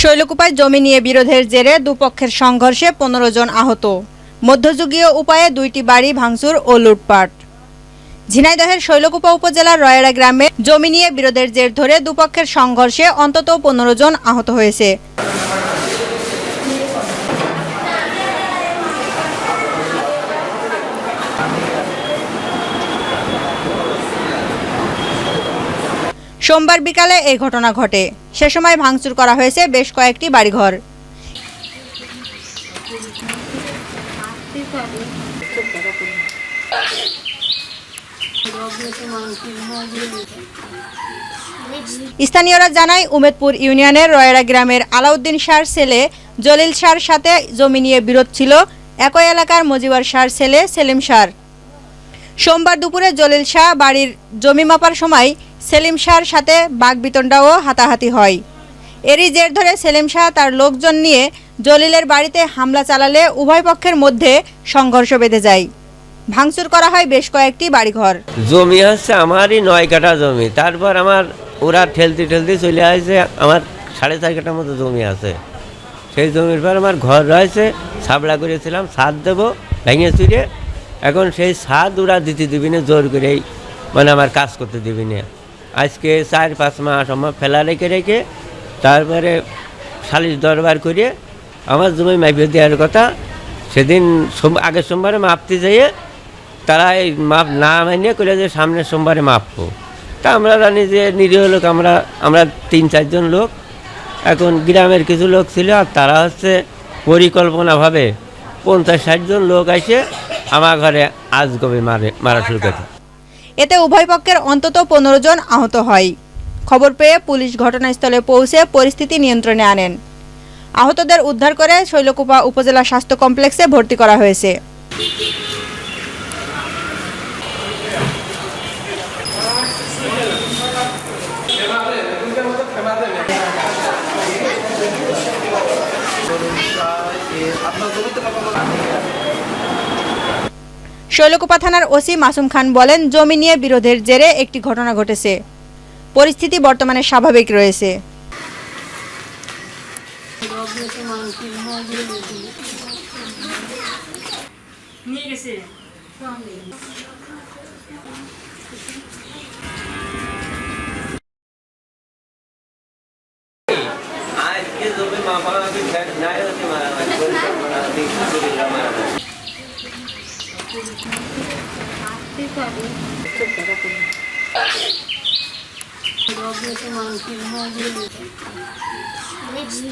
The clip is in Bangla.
শৈলকুপায় জমি নিয়ে বিরোধের জেরে দুপক্ষের সংঘর্ষে পনেরো জন আহত। মধ্যযুগীয় উপায়ে দুইটি বাড়ি ভাঙচুর ও লুটপাট। ঝিনাইদহের শৈলকুপা উপজেলার রয়রা গ্রামে জমি নিয়ে বিরোধের জের ধরে দুপক্ষের সংঘর্ষে অন্তত পনেরো জন আহত হয়েছে। সোমবার বিকালে এই ঘটনা ঘটে। সে সময় ভাঙচুর করা হয়েছে বেশ কয়েকটি বাড়িঘর। স্থানীয়রা জানায়, উমেদপুর ইউনিয়নের রয়রা গ্রামের আলাউদ্দিন শাহর ছেলে জলিল শাহর সাথে জমি নিয়ে বিরোধ ছিল। একই এলাকার মজিবর শাহর ছেলে সেলিম শাহর সোমবার দুপুরে জলিল শাহ বাড়ির জমি মাপার সময় সেলিম শাহর সাথে বাগবিতণ্ডা ও হাতাহাতি হয়। এরই জের ধরে সেলিম শাহ তার লোকজন নিয়ে জলিলের বাড়িতে হামলা চালালে উভয় পক্ষের মধ্যে সংঘর্ষ বেঁধে যায়। ভাঙচুর করা হয় বেশ কয়েকটি বাড়িঘর। জমি হচ্ছে আমারই নয় কাঠা জমি। তারপর আমার ওরা ঠেলতে ঠেলতে চলে আসছে আমার সাড়ে চার কাঠার মতো জমি আছে। সেই জমির পর আমার ঘর রয়েছে ছাবড়া করেছিলাম সাদ দেবো, ভেঙে চুরে। এখন সেই ছাদ ওরা দিতে দিবি না, জোর করেই মানে আমার কাজ করতে দিবি না। আজকে চার, পাঁচ মাস আমার ফেলা রেখে রেখে তারপরে সালিশ দরবার করে আমার জমি মাইপে দেওয়ার কথা। সেদিন আগের সোমবারে মাপতে যেয়ে তারা এই মাপ না মানিয়ে করে যে সামনের সোমবারে মাপবো। তা আমরা জানি যে নিরীহ লোক আমরা আমরা তিন চারজন লোক। এখন গ্রামের কিছু লোক ছিল আর তারা হচ্ছে পরিকল্পনাভাবে পঞ্চাশ ষাটজন লোক আসে আমার ঘরে আজ গবে মারে, মারা শুরু করে এতে উভয় পক্ষের অন্তত পনেরো জন আহত হয়। খবর পেয়ে পুলিশ ঘটনাস্থলে পৌঁছে পরিস্থিতি নিয়ন্ত্রণে আনেন। আহতদের উদ্ধার করে শৈলকুপা উপজেলা স্বাস্থ্য কমপ্লেক্সে ভর্তি করা হয়েছে। শৈলকুপা থানার ওসি মাসুম খান বলেন, জমি নিয়ে বিরোধের জেরে একটি ঘটনা ঘটেছে। পরিস্থিতি বর্তমানে স্বাভাবিক রয়েছে। আজকে মাংসের